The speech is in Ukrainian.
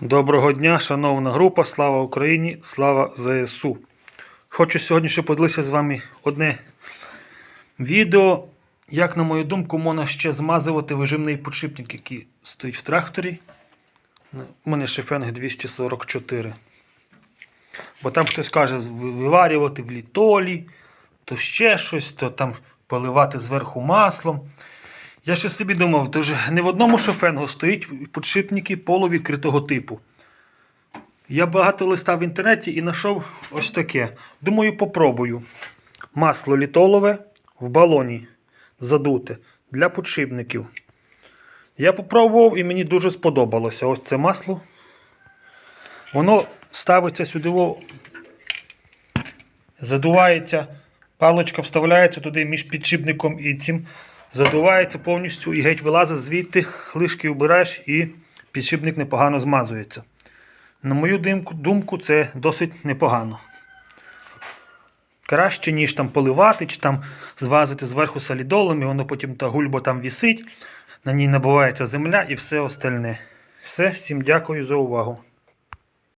Доброго дня, шановна група, слава Україні, слава ЗСУ. Хочу сьогодні ще поділитися з вами одне відео, як, на мою думку, можна ще змазувати вижимний підшипник, який стоїть в тракторі. У мене шифенг 244. Бо там хтось каже виварювати в літолі, то ще щось, то там поливати зверху маслом. Я ще собі думав, то ж не в одному шофенгу стоїть підшипники полувідкритого типу. Я багато листав в інтернеті і знайшов ось таке. Думаю, попробую. Масло літолове в балоні задуте для підшипників. Я попробував і мені дуже сподобалося. Ось це масло. Воно ставиться сюди, задувається, паличка вставляється туди між підшипником і цим. Задувається повністю і геть вилазить звідти, лишки вбираєш і підшипник непогано змазується. На мою думку, це досить непогано. Краще, ніж там поливати, чи там звазити зверху солідолом, і воно потім та гульба там вісить, на ній набувається земля і все остальне. Все, всім дякую за увагу.